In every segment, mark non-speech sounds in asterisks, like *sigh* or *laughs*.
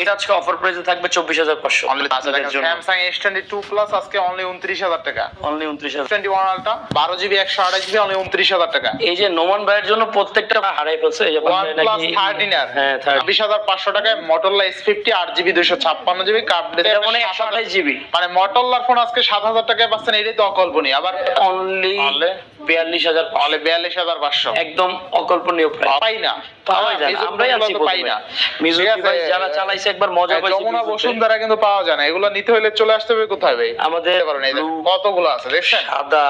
এটা আজকে অফার প্রাইসে থাকবে চব্বিশ হাজার পাঁচশো। Samsung S twenty two plus আজকে অনলি উনত্রিশ হাজার টাকা। অনলি উনত্রিশ হাজার। টোয়েন্টি ওয়ান আলটা বারো জিবি একশো আঠাশ জিবি অনলি উনত্রিশ হাজার টাকা। এই যে নোমান ভাইয়ের জন্য প্রত্যেকটা হারাই ফেলছে এই যে ওয়ান প্লাস নাকি- হ্যাঁ হাজার পাঁচশো টাকায় মটোলা এস ফিফটি আট জিবি দুইশো ছাপ্পান্ন জিবি কাপ মানে একশো আঠাশ জিবি মানে মটোলার ফোন আজকে সাত হাজার টাকায় পাচ্ছেন এটাই তো অকল্পনীয়। আবার অনলি? বিয়াল্লিশ হাজার তাহলে বিয়াল্লিশ হাজার পাঁচশো। একদম অকল্পনীয় পাই না। পাওয়াই যায় আমরাই আছি পাই না। যারা চালাইছে একবার মজা পাইছে যমুনা বসুন্ধরা কিন্তু পাওয়া যায় না। এগুলো নিতে হলে চলে আসতে হবে কোথায় ভাই? আমাদের কতগুলো আছে দেখছেন? সাদা।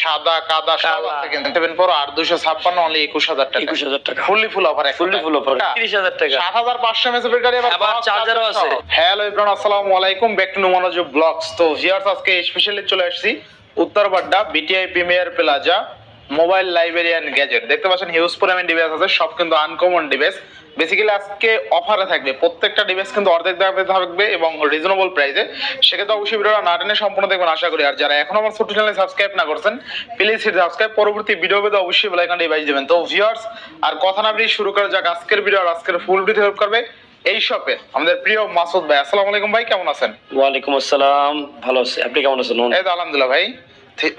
সাদা কাদা সব আছে কিন্তু। সেভেন প্রো আর দুশো ছাপ্পান্ন অনলি একুশ হাজার টাকা। একুশ হাজার টাকা। Fully full offer fully full offer তিরিশ হাজার টাকা। সাত হাজার পাঁচশো এমএস ব্যাটারি আবার আবার চার্জারও আছে। হ্যালো ইব্রান আসসালামু আলাইকুম। ব্যাক টু নুমানজ ব্লগস তো ভিউয়ার্স আজকে স্পেশালি চলে আসছি। Uttarbadda BTI premier plaza mobile library and gadget দেখতে পাচ্ছেন হিউজ পরিমাণ ডিভাইস আছে, সব কিন্তু আনকমন ডিভাইস বেসিক্যালি আজকে অফারে থাকবে, প্রত্যেকটা ডিভাইস কিন্তু অর্ধেক দামে থাকবে এবং রিজনেবল প্রাইসে সেক্ষেত্রে অবশ্যই ভিডিওটা না টেনে সম্পূর্ণ দেখবেন, আশা করি। আর যারা এখন আমার ছোট চ্যানেলে সাবস্ক্রাইব না করছেন প্লিজ হিট সাবস্ক্রাইব পরবর্তী ভিডিও পেতে অবশ্যই বেল আইকন ডিভাইস দেবেন। তো ভিউয়ার্স আর কথা না বেরিয়ে শুরু করা যাক আজকের ভিডিও আর আজকের ফুল ভিডিও হেল্প করবে। এই শপের আমাদের প্রিয় মাসুদ ভাই আসসালামু আলাইকুম ভাই কেমন আছেন? ওয়ালাইকুম আসসালাম ভালো আছি। আপনি কেমন আছেন এই তো আলহামদুলিল্লাহ ভাই।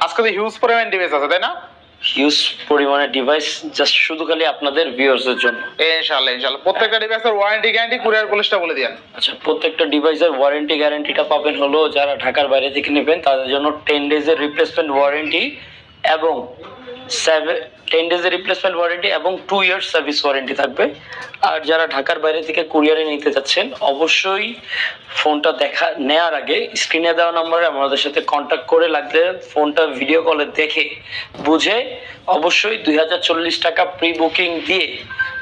আজকে তো হিউজ পরিমাণ ডিভাইস আছে তাই না? হিউজ পরিমাণে ডিভাইস জাস্ট শুধু খালি আপনাদের ভিউয়ার্স এর জন্য। ইনশাআল্লাহ ইনশাআল্লাহ। প্রত্যেকটা ডিভাইসের ওয়ারেন্টি গ্যারান্টি কুরিয়ার পলিশটা বলে দিন আচ্ছা প্রত্যেকটা ডিভাইসের ওয়ারেন্টি গ্যারান্টিটা পাবেন হলো যারা ঢাকার বাইরে থেকে নেবেন তাদের জন্য টেন ডেজের রিপ্লেসমেন্ট ওয়ারেন্টি এবং সেভেন টেন ডেজের রিপ্লেসমেন্ট ওয়ারেন্টি এবং টু ইয়ার্স সার্ভিস ওয়ারেন্টি থাকবে। আর যারা ঢাকার বাইরে থেকে কুরিয়ারে নিতে যাচ্ছেন, অবশ্যই ফোনটা দেখা নেওয়ার আগে স্ক্রিনে দেওয়া নম্বরে আমাদের সাথে কন্ট্যাক্ট করে লাগলে ফোনটা ভিডিও কলে দেখে বুঝে অবশ্যই দুই হাজার চল্লিশ টাকা প্রি বুকিং দিয়ে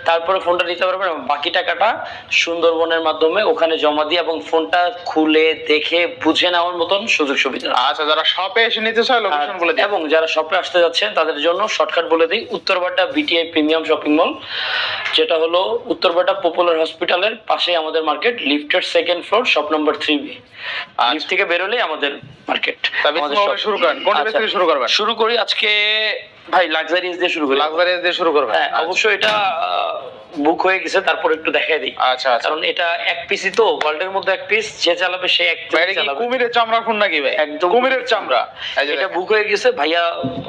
তারপরে ফোনটা নিতে পারবেন এবং বাকি টাকাটা সুন্দরবনের মাধ্যমে ওখানে জমা দিয়ে এবং ফোনটা খুলে দেখে বুঝে নেওয়ার মতন সুযোগ সুবিধা। আচ্ছা যারা শপে এসে নিতে চায় লোকেশন বলে এবং যারা শপে আসতে যাচ্ছেন তাদের জন্য শর্টকাট বলে দিই Uttarbadda BTI premium shopping mall যেটা হলো উত্তরবাড্ডা পপুলার হসপিটালের পাশে আমাদের মার্কেট লিফটের second floor shop number three B lift থেকে বেরোলেই আমাদের মার্কেট শুরু করেন। কোন থেকে শুরু করবেন? শুরু করি আজকে ভাই লাক্সারিজ দিয়ে শুরু করি। লাক্সারিয়াস দিয়ে শুরু করবেন। হ্যাঁ অবশ্যই এটা বুক হয়ে গেছে তারপর একটু দেখাই দিই। আচ্ছা আচ্ছা। কারণ এটা এক পিসই তো ওয়ার্ল্ডের মধ্যে এক পিস যে চালাবে সে এক এটা চালাবে। কুমিরের চামড়ার ফোন নাকি ভাই? একদম। কুমিরের চামড়া। এটা বুক হয়ে গেছে ভাইয়া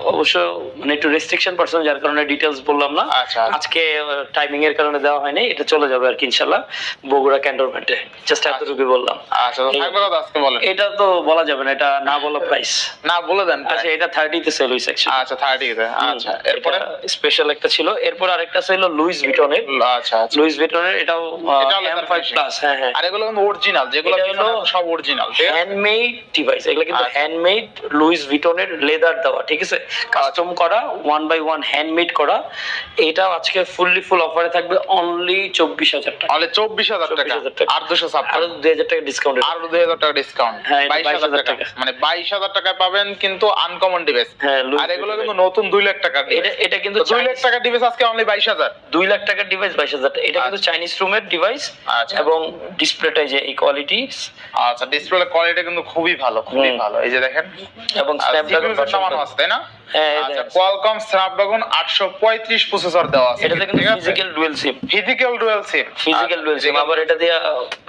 অবশ্য মানে একটু রেস্ট্রিকশন পার্সন যার কারণে ডিটেলস বললাম না। আচ্ছা, আচ্ছা। আজকে টাইমিং এর কারণে দেওয়া হয়নি এটা চলে যাবে আর কি ইনশাল্লাহ বগুড়া ক্যান্টনমেন্টে জাস্ট এতটুকু বললাম। আচ্ছা তো আজকে বলেন। এটা তো বলা যাবে না এটা না বলা প্রাইস না বলে দেন। আচ্ছা এটা থার্টিতে সেল হয়েছে actually। আচ্ছা থার্টি আচ্ছা এরপরে? স্পেশাল একটা ছিল। এরপর আরেকটা ছিল লুইস ভিটনের আচ্ছা আচ্ছা। লুইস ভিটনের এটাও। প্লাস হ্যাঁ হ্যাঁ। আর এগুলো কিন্তু অরিজিনাল যেগুলো হলো সব অরিজিনাল হ্যান্ডমেড ডিভাইস এগুলো কিন্তু আচ্ছা। হ্যান্ডমেড লুইস ভিটনের লেদার দেওয়া ঠিক আছে? কাস্টম করা ওয়ান বাই ওয়ান হ্যান্ডমেড করা। এটা আজকে ফুললি ফুল অফারে থাকবে অনলি চব্বিশ হাজার টাকা। তাহলে চব্বিশ হাজার টাকা। আর দুশো আরও ছাপ্পান্ন দুই হাজার টাকা ডিসকাউন্ট আর দুই হাজার টাকা ডিসকাউন্ট হ্যাঁ, বাইশ হাজার টাকা। টাকা। মানে বাইশ হাজার টাকায় পাবেন কিন্তু আনকমন ডিভাইস হ্যাঁ, আর এগুলো কিন্তু নতুন দুই লাখ টাকা এটা এটা কিন্তু দুই লাখ টাকা ডিভাইস আজকে অনলি বাইশ হাজার। দুই লাখ টাকার ডিভাইস বাইশ হাজার টাকা এটা কিন্তু চাইনিজ রুমের ডিভাইস আচ্ছা। এবং ডিসপ্লেটা যে এই কোয়ালিটি আচ্ছা ডিসপ্লে কোয়ালিটি কিন্তু খুবই ভালো খুবই ভালো। এই যে দেখেন। এবং স্ন্যাপড্রাগন নামানো আছে তাই না? এই আচ্ছা দেখেন। কোয়ালকম স্ন্যাপড্রাগন 835 প্রসেসর দেওয়া আছে। এটাতে কিন্তু physical dual sim physical dual sim physical dual sim আবার এটা দিয়ে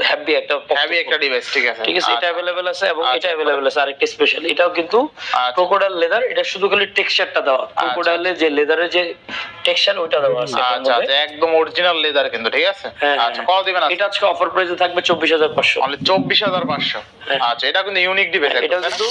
হ্যাভি একটা হেভি একটা ডিভাইস ঠিক আছে। ঠিক আছে এটা আচ্ছা। আছে এবং আচ্ছা। এটা আছে। আরেকটা স্পেশাল এটাও কিন্তু আচ্ছা। ক্রোকোডাইল লেদার এটা শুধু খালি টেক্সচারটা দেওয়া। ক্রোকোডাইলের যে লেদারের যে টেক্সচার দেওয়া আছে আচ্ছা। আচ্ছা একদম অরিজিনাল লেদার কিন্তু ঠিক আছে? হ্যাঁ, আচ্ছা হ্যাঁ। কত দিবেন এটা আজকে অফার প্রাইসে থাকবে চব্বিশ হাজার পাঁচশো। অনলি চব্বিশ হাজার পাঁচশো। হ্যাঁ। আচ্ছা এটা কিন্তু ইউনিক ডিভাইস এটা কিন্তু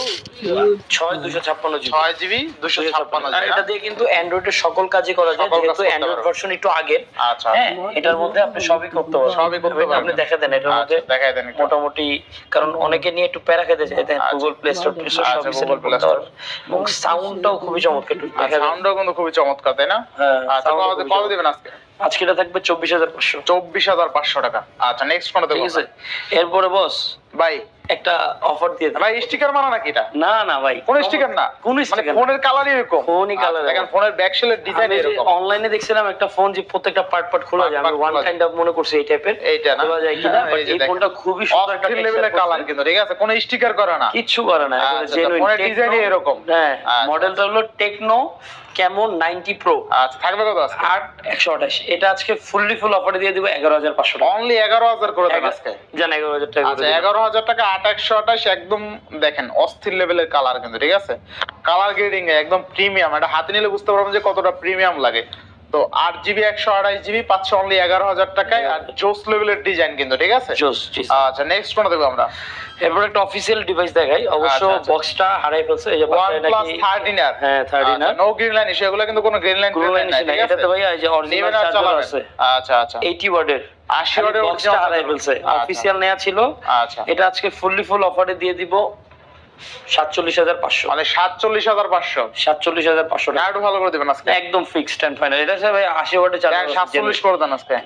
জিবি ছয় জিবি দুশো ছাপ্পান্ন। আর এটা দিয়ে কিন্তু অ্যান্ড্রয়েডের সকল কাজই করা যায় যেহেতু অ্যান্ড্রয়েড ভার্সন একটু আগের। আচ্ছা। হ্যাঁ এটার মধ্যে আপনি সবই করতে পারবেন। সবই করতে এবং আপনি পারবেন। দেখে দেন এটার মধ্যে আচ্ছা, দেন মোটামুটি কারণ অনেকে নিয়ে একটু প্যারা খেতে চাই আচ্ছা। Google Play Store Store। পারবেন। এবং সাউন্ডটাও খুবই চমৎকার একটু সাউন্ডও কিন্তু খুবই চমৎকার তাই না? হ্যাঁ, আচ্ছা কত। দিবেন আজকে? আজকে এটা থাকবে চব্বিশ হাজার পাঁচশো। চব্বিশ হাজার পাঁচশো টাকা। আচ্ছা নেক্সট কোনটা ঠিক আছে? এরপরে বস ভাই একটা অফার দিয়ে ভাই স্টিকার মানা নাকি এটা? না না ভাই। কোন স্টিকার না? কোন স্টিকার মানে ফোনের কালার এরকম। ফোনই আচ্ছা, কালার দেখেন ফোনের ব্যাক সেলের ডিজাইন এরকম। অনলাইনে দেখছিলাম একটা ফোন যে প্রত্যেকটা পার্ট পার্ট খোলা যায় আমি ওয়ান কাইন্ড অফ মনে করছি এই টাইপের এইটা না? যায় কিনা হ্যাঁ, এই ফোনটা খুবই সুন্দর একটা লেভেলের কালার কিন্তু ঠিক আছে? কোনো স্টিকার করা না। কিছু করা না জেনুইন আচ্ছা, ফোনের ডিজাইন এরকম। হ্যাঁ আচ্ছা, মডেলটা হলো টেকনো কেমন 90 প্রো আচ্ছা থাকবে কত আজকে? 8 128 এটা আজকে ফুললি ফুল অফারে দিয়ে দিব 11500 টাকা। অনলি এগারো হাজার করে দেব আজকে। জান 11000 টাকা এগারো হাজার টাকা 8 আঠাশশো আঠাশ একদম দেখেন, অস্থির লেভেলের কালার কিন্তু, ঠিক আছে? কালার গ্রেডিং একদম প্রিমিয়াম এটা হাতে নিলে বুঝতে পারবেন যে কতটা প্রিমিয়াম লাগে। তো আট জিবি একশো আঠাশ জিবি পাচ্ছে অনলি এগারো হাজার টাকায় আর জোস লেভেলের ডিজাইন কিন্তু ঠিক আছে? জোস, আচ্ছা নেক্সট কোনটা দেবো আমরা? এরপর একটা অফিসিয়াল ডিভাইস দেখাই। অবশ্য আচ্ছা, আচ্ছা। বক্সটা হারাই ফেলছে এই যে আর হ্যাঁ থার্টি না নো গ্রিন লাইন সেগুলো কিন্তু কোনো গ্রিন লাইন গ্রুপ লাইন নাই এটাতে ভাইয়া এই যে অরিজিনাল চার্জার আছে। আচ্ছা আচ্ছা। 80 ওয়াটের আশি ওয়াটের বক্সটা হারাই ফেলছে। আচ্ছা। অফিসিয়াল নেওয়া ছিল। আচ্ছা। এটা আজকে ফুললি ফুল অফারে দিয়ে দিব। সাতচল্লিশ হাজার পাঁচশো। মানে সাতচল্লিশ হাজার পাঁচশো। সাতচল্লিশ হাজার পাঁচশো টাকা ভালো করে দেবেন আজকে। একদম ফিক্সড অ্যান্ড ফাইনাল এটা হচ্ছে ভাই আশি ওয়াটের চার্জার সাতচল্লিশ করে দেন আজকে।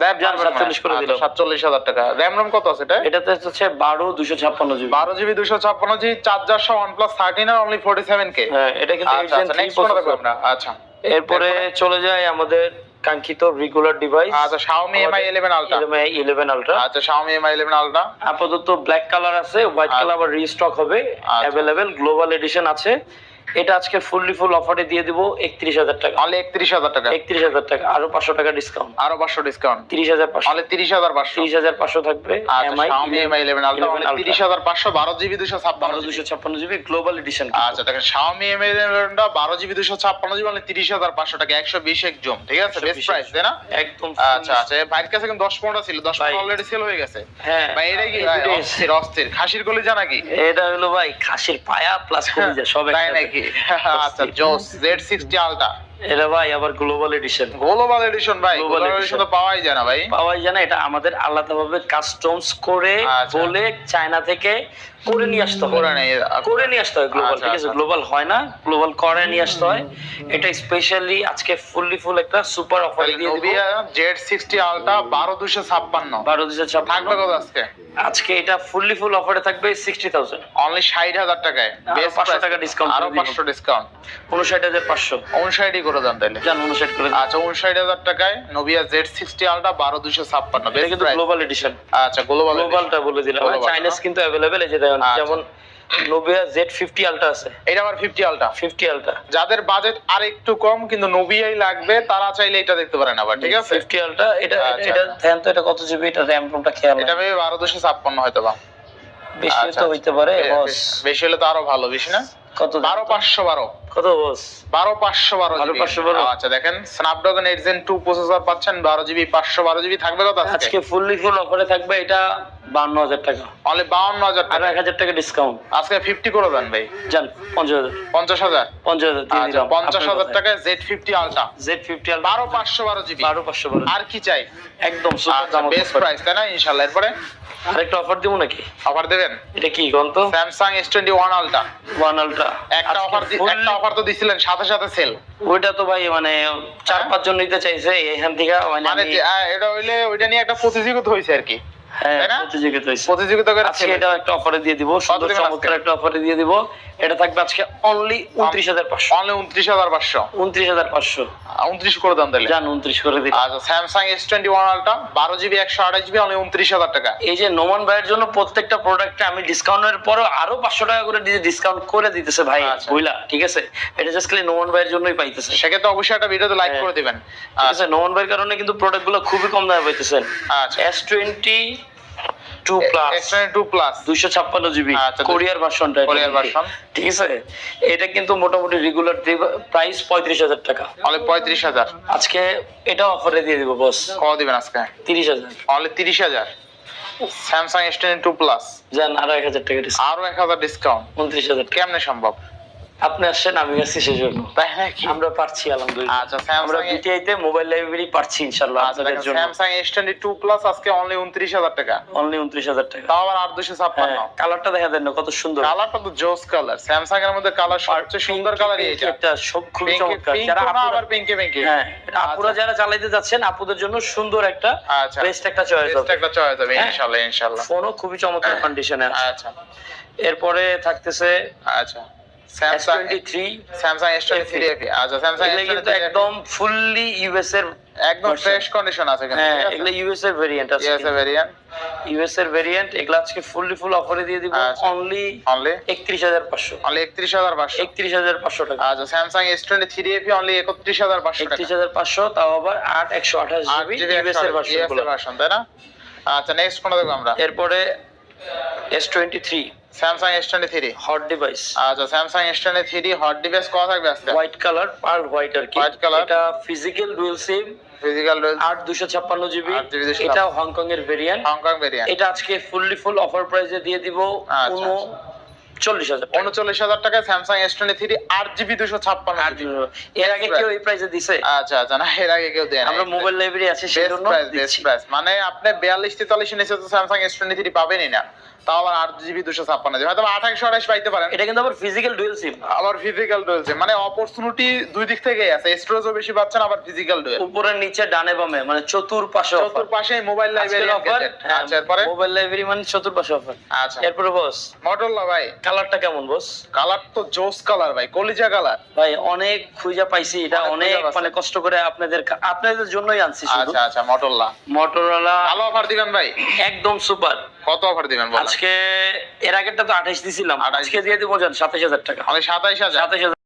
দেন যান, 47 করে দিলাম। সাতচল্লিশ হাজার টাকা। র্যাম রোম কত আছে এটা? এটাতে হচ্ছে বারো দুশো ছাপ্পান্ন জিবি। বারো জিবি দুশো ছাপ্পান্ন জিবি চার্জার সহ ওয়ান প্লাস থার্টিন আর ফোর্টি সেভেন কে এটা কিন্তু নেক্সট কোনটা দেখব আমরা এরপরে চলে যায় আমাদের কাঙ্ক্ষিত রেগুলার ডিভাইস আচ্ছা Xiaomi Mi 11 Ultra Mi 11 Ultra আচ্ছা Xiaomi Mi 11 Ultra আপাতত ব্ল্যাক কালার আছে হোয়াইট আচ্ছা। কালার আবার রিস্টক হবে अवेलेबल গ্লোবাল এডিশন আছে। এটা আজকে ফুললি ফুল অফারে দিয়ে দিব একত্রিশ হাজার টাকা। অনলি একত্রিশ হাজার টাকা। একত্রিশ হাজার টাকা আরও পাঁচশো টাকা ডিসকাউন্ট আরও পাঁচশো ডিসকাউন্ট তিরিশ হাজার পাঁচশো। অনলি তিরিশ হাজার পাঁচশো। তিরিশ হাজার পাঁচশো থাকবে আচ্ছা এমআই Xiaomi 11 Ultra অনলি 11 তিরিশ হাজার পাঁচশো বারো জিবি দুশো ছাপ্পান্ন দুশো ছাপ্পান্ন জিবি গ্লোবাল এডিশন আচ্ছা দেখেন Xiaomi Mi 11 টা বারো জিবি দুশো ছাপ্পান্ন জিবি অনলি তিরিশ হাজার পাঁচশো টাকা একশো বিশ এক জম ঠিক আছে? বেস্ট প্রাইস তাই না? একদম আচ্ছা আচ্ছা ভাইয়ের কাছে কিন্তু দশ পনেরো ছিল দশ। পনেরো অলরেডি সেল হয়ে গেছে। হ্যাঁ ভাই এটাই কি অস্থির অস্থির খাসির কলিজা নাকি? এটা হলো ভাই খাসির পায়া প্লাস কলিজা সব তাই নাকি? *laughs* আচ্ছা জোস জেড সিক্সটি আলটা এটা ভাই আবার গ্লোবাল এডিশন গ্লোবাল এডিশন ভাই। গ্লোবাল এডিশন তো পাওয়াই যায় না ভাই। পাওয়াই যায় না এটা আমাদের আলাদাভাবে কাস্টমস করে আচ্ছা। বলে চায়না থেকে করে নিয়ে আসতে হয়। করে নিয়ে আসতে হয় গ্লোবাল আচ্ছা, ঠিক আছে? আচ্ছা। গ্লোবাল হয় না গ্লোবাল করে নিয়ে আসতে হয়। এটা স্পেশালি আজকে ফুললি ফুল একটা সুপার অফার দিয়ে দিব। জেড সিক্সটি আলটা বারো দুশো ছাপ্পান্ন। বারো দুশো ছাপ্পান্ন। থাকবে কত আজকে? আজকে এটা ফুললি ফুল অফারে থাকবে সিক্সটি থাউজেন্ড অনলি ষাট হাজার টাকায়। আরও 500 টাকা discount আরও। পাঁচশো ডিসকাউন্ট উনষাট হাজার পাঁচশো। উনষাটই করে দেন জান উনষাট করে আচ্ছা উনষাট হাজার টাকায় নোভিয়া জেড সিক্সটি আলটা বারো দুশো ছাপ্পান্ন। এটা কিন্তু গ্লোবাল এডিশন আচ্ছা গ্লোবাল গ্লোবালটা বলে দিলাম। চাইনিজ কিন্তু অ্যাভেলেবেল এই যে দেখুন আচ্ছা। যেমন নোভিয়া জেড ফিফটি আলটা আছে। এটা আমার ফিফটি আলটা ফিফটি আলটা যাদের বাজেট আর একটু কম কিন্তু নোভিয়াই লাগবে তারা চাইলে এটা দেখতে পারেন আবার ঠিক আছে? ফিফটি আলটা এটা আচ্ছা, এটা আচ্ছা। ধ্যান তো এটা কত জিবি এটা র্যাম রোমটা খেয়াল এটা। ভেবে বারো দুশো ছাপ্পান্ন হয়তো বা বেশি আচ্ছা, তো হইতে পারে বেশি হলে তো আরও ভালো বেশি না? কত? বারো পাঁচশো বারো। কত বস বারো পাঁচশো বারো বারো পাঁচশো বারো? আচ্ছা দেখেন Snapdragon eight gen two processor পাচ্ছেন বারো জিবি পাঁচশো বারো জিবি থাকবে কত আজকে? আজকে ফুললি ফুল অফারে থাকবে এটা বান্ন হাজার টাকা। অনলি বাউন্ন হাজার আর টাকা এক হাজার টাকা ডিসকাউন্ট আজকে ফিফটি করে দেন ভাই। জান পঞ্চাশ হাজার। পঞ্চাশ হাজার? পঞ্চাশ হাজার আচ্ছা পঞ্চাশ হাজার টাকায় Z fifty ultra Z fifty বারো পাঁচশো বারো জিবি বারো পাঁচশো বারো। আর কি চাই? একদম আচ্ছা দাম বেস্ট প্রাইস তাই না? ইনশাল্লাহ এরপরে? আরেকটা অফার দিব নাকি? অফার দেবেন? এটা কি গন্ত Samsung S twenty one ultra one ultra একটা অফার একটা অফার তো দিছিলেন সাথে সাথে সেল ওইটা তো ভাই মানে চার হ্যাঁ? পাঁচ জন নিতে চাইছে এখান থেকে মানে মানে এটা হইলে ওইটা নিয়ে একটা প্রতিযোগিতা হয়েছে আর কি। হ্যাঁ প্রতিযোগিতা হয়েছে প্রতিযোগিতা করে আজকে এটা একটা অফারে দিয়ে দিব সুন্দর দিবেন চমৎকার আজকে? একটা অফারে দিয়ে দিব। এটা থাকবে আজকে অনলি উনত্রিশ হাজার পাঁচশো। অনলি উনত্রিশ হাজার পাঁচশো। উনত্রিশ হাজার পাঁচশো। উনত্রিশ করে দেন তাহলে যান উনত্রিশ করে দিন আচ্ছা স্যামসাং এস টোয়েন্টি ওয়ান আলটা বারো জিবি একশো আঠাশ জিবি অনলি উনত্রিশ হাজার টাকা। এই যে নোমান ভাইয়ের জন্য প্রত্যেকটা প্রোডাক্টে আমি ডিসকাউন্টের পরেও আরও পাঁচশো টাকা করে ডিসকাউন্ট করে দিতেছে ভাই আচ্ছা। বুঝলা ঠিক আছে? এটা জাস্ট খালি নোমান ভাইয়ের জন্যই পাইতেছে। সেক্ষেত্রে অবশ্যই একটা ভিডিওতে লাইক হ্যাঁ। করে দিবেন। আছে নোমান ভাইয়ের কারণে কিন্তু প্রোডাক্টগুলো খুবই কম দামে পাইতেছেন। আচ্ছা। S twenty two plus two plus দুইশো ছাপ্পান্ন জিবি আচ্ছা, কোরিয়ার ভার্সনটা কোরিয়ার version। ঠিক আছে? এটা কিন্তু মোটামুটি রেগুলার প্রাইস পঁয়ত্রিশ হাজার টাকা। অনলি পঁয়ত্রিশ হাজার। আজকে এটা অফারে দিয়ে দিব বস কত দিবেন আজকে? তিরিশ হাজার। অনলি তিরিশ হাজার। স্যামসাং এস টু প্লাস যান আরও এক হাজার টাকা ডিসকাউন্ট আরও এক হাজার ডিসকাউন্ট উনত্রিশ হাজার কেমনে সম্ভব? আপনি আসছেন আমি আসছি সেজন্য। তাই নাকি? আমরা পারছি আলহামদুলিল্লাহ। আচ্ছা আমরা বিটিআইতে মোবাইল লাইব্রেরি পারছি ইনশাল্লাহ আচ্ছা আপনাদের জন্য। স্যামসাং প্লাস আজকে অনলি উনত্রিশ হাজার টাকা। অনলি উনত্রিশ হাজার টাকা। তাও আবার আট দুশো ছাপ্পান্ন। হ্যাঁ কালারটা দেখা দেন কত সুন্দর। কালারটা তো জোস কালার স্যামসাং এর মধ্যে কালার সবচেয়ে সুন্দর Pink এটা একটা সব পিঙ্ক চমৎকার। যারা আবার পিঙ্কে পিঙ্কে হ্যাঁ আপুরা যারা চালাইতে যাচ্ছেন আপুদের জন্য সুন্দর একটা আচ্ছা। বেস্ট একটা চয়েস বেস্ট একটা চয়েস হবে হ্যাঁ। ইনশাআল্লাহ ইনশাআল্লাহ। ফোনও খুবই চমৎকার কন্ডিশনে আছে। আচ্ছা। এরপরে থাকতেছে আচ্ছা। Samsung S23 Samsung S twenty three FE আচ্ছা স্যামসাং এগুলো কিন্তু একদম ফুললি ইউএস এর একদম। ফ্রেশ কন্ডিশন আছে কিন্তু হ্যাঁ এগুলো ইউএস এর ভেরিয়েন্ট আছে ভেরিয়েন্ট ইউএস এর ভেরিয়েন্ট এগুলো আজকে ফুললি ফুল অফারে দিয়ে দিব। অনলি অনলি একত্রিশ হাজার পাঁচশো। অনলি একত্রিশ হাজার পাঁচশো। একত্রিশ হাজার পাঁচশো টাকা। আচ্ছা Samsung S twenty three FE only একত্রিশ হাজার পাঁচশো টাকা। একত্রিশ হাজার পাঁচশো তাও আবার আট একশো আঠাশ আট জিবি জিবি ইউএস এর ভার্সন তাই না? আচ্ছা নেক্সট কোনটা দেখব আমরা? এরপরে S twenty three Samsung S twenty three hot device আচ্ছা Samsung S twenty three hot device কত থাকবে আজকে? হোয়াইট কালার আর হোয়াইট আর কি। White color। এটা ফিজিক্যাল ডুয়েল সিম ফিজিক্যাল আট দুশো ছাপ্পান্ন জিবি 8 GB 256 এটা হংকং এর ভেরিয়েন্ট হংকং ভেরিয়েন্ট এটা আজকে ফুললি ফুল অফার প্রাইসে দিয়ে দিব আচ্ছা, উনো চল্লিশ হাজার উনচল্লিশ হাজার টাকায় স্যামসাং এস টোয়েন্টি থ্রি আট জিবি দুশো ছাপ্পান্ন এর আগে কেউ এই প্রাইসে দিছে? আচ্ছা আচ্ছা না এর আগে কেউ দেয় আমরা মোবাইল লাইব্রেরি আছে প্রাইস বেস্ট প্রাইস মানে আপনি বিয়াল্লিশ তেতাল্লিশ নিচে তো স্যামসাং এস টোয়েন্টি থ্রি পাবেনই না। তাও আবার আট জিবি দুশো ছাপ্পান্ন জিবি হয়তো আঠাশশো আঠাশ পাইতে পারেন। এটা কিন্তু আবার ফিজিক্যাল ডুয়েল সিম আবার ফিজিক্যাল রয়েছে মানে অপরচুনিটি দুই দিক থেকেই আছে। স্টোরেজও বেশি পাচ্ছেন আবার ফিজিক্যাল ডুয়েল উপরের নিচে ডানে বামে মানে চতুর্পাশে চতুর্পাশে মোবাইল লাইব্রেরি অফার আচ্ছা এরপরে? মোবাইল লাইব্রেরি মানে চতুর্পাশে অফার আচ্ছা। এরপরে বস মডেললা ভাই। কালারটা কেমন বস? কালার তো জোস কালার ভাই কলিজা কালার। ভাই অনেক খুঁজে পাইছি এটা অনেক। মানে কষ্ট করে আপনাদের আপনাদের জন্যই আনছি শুধু। আচ্ছা আচ্ছা মটরলা মটরলা ভালো অফার দিবেন ভাই। একদম সুপার কত অফার দিবেন বল আজকে এর আগেরটা তো আঠাইশ দিছিলাম। 28 আজকে দিয়ে দিব জান সাতাশ হাজার টাকা। মানে সাতাইশ হাজার। সাতাশ হাজার।